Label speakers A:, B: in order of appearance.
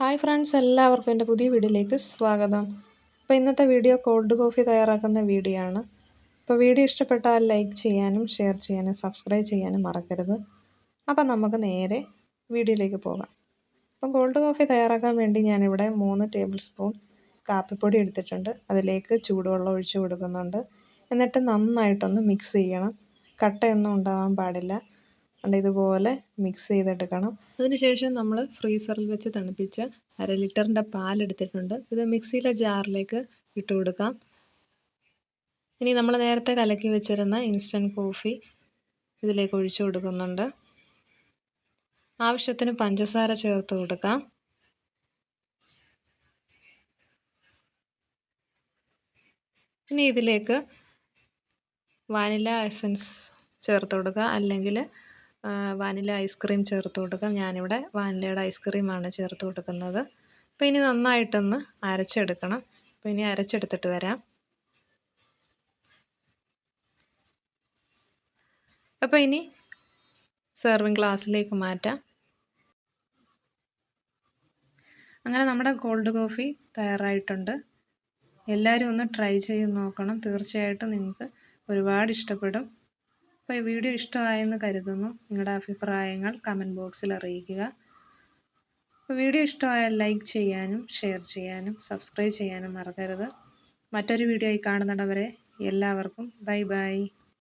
A: Hi friends എല്ലാവർക്കും എന്റെ പുതിയ വീഡിയോയിലേക്ക് സ്വാഗതം. അപ്പോൾ ഇന്നത്തെ വീഡിയോ കോൾഡ് കോഫി തയ്യാറാക്കുന്ന വീഡിയോ ആണ്. അപ്പോൾ വീഡിയോ ഇഷ്ടപ്പെട്ടാൽ ലൈക്ക് ചെയ്യാനും ഷെയർ ചെയ്യാനും സബ്സ്ക്രൈബ് ചെയ്യാനും മറക്കരുത്. അപ്പം നമുക്ക് നേരെ വീഡിയോയിലേക്ക് പോകാം. അപ്പം കോൾഡ് കോഫി തയ്യാറാക്കാൻ വേണ്ടി ഞാനിവിടെ മൂന്ന് ടേബിൾ സ്പൂൺ കാപ്പിപ്പൊടി എടുത്തിട്ടുണ്ട്. അതിലേക്ക് ചൂടുവെള്ളം ഒഴിച്ചു കൊടുക്കുന്നുണ്ട്. എന്നിട്ട് നന്നായിട്ടൊന്ന് മിക്സ് ചെയ്യണം. കട്ടയൊന്നും ഉണ്ടാവാൻ പാടില്ല. അതുകൊണ്ട് ഇതുപോലെ മിക്സ് ചെയ്തെടുക്കണം. അതിനുശേഷം നമ്മൾ ഫ്രീസറിൽ വെച്ച് തണുപ്പിച്ച അര ലിറ്ററിന്റെ പാലെടുത്തിട്ടുണ്ട് ഇത് മിക്സിയിലെ ജാറിലേക്ക് ഇട്ട് കൊടുക്കാം. ഇനി നമ്മൾ നേരത്തെ കലക്കി വെച്ചിരുന്ന ഇൻസ്റ്റന്റ് കോഫി ഇതിലേക്ക് ഒഴിച്ചു കൊടുക്കുന്നുണ്ട്. ആവശ്യത്തിന് പഞ്ചസാര ചേർത്ത് കൊടുക്കാം. ഇനി ഇതിലേക്ക് വാനില എസൻസ് ചേർത്ത് കൊടുക്കുക. അല്ലെങ്കിൽ വാനില ഐസ്ക്രീം ചേർത്ത് കൊടുക്കാം. ഞാനിവിടെ വാനിലയുടെ ഐസ്ക്രീമാണ് ചേർത്ത് കൊടുക്കുന്നത്. അപ്പോൾ ഇനി നന്നായിട്ടൊന്ന് അരച്ചെടുക്കണം. അപ്പോൾ ഇനി അരച്ചെടുത്തിട്ട് വരാം. അപ്പോൾ ഇനി സെർവിങ് ഗ്ലാസ്സിലേക്ക് മാറ്റാം. അങ്ങനെ നമ്മുടെ കോൾഡ് കോഫി തയ്യാറായിട്ടുണ്ട്. എല്ലാവരും ഒന്ന് ട്രൈ ചെയ്ത് നോക്കണം. തീർച്ചയായിട്ടും നിങ്ങൾക്ക് ഒരുപാട് ഇഷ്ടപ്പെടും. അപ്പോൾ ഈ വീഡിയോ ഇഷ്ടമായെന്ന് കരുതുന്നു. നിങ്ങളുടെ അഭിപ്രായങ്ങൾ കമന്റ് ബോക്സിൽ അറിയിക്കുക. വീഡിയോ ഇഷ്ടമായാൽ ലൈക്ക് ചെയ്യാനും ഷെയർ ചെയ്യാനും സബ്സ്ക്രൈബ് ചെയ്യാനും മറക്കരുത്. മറ്റൊരു വീഡിയോ ആയി കാണുന്നിടവരെ എല്ലാവർക്കും ബൈ ബൈ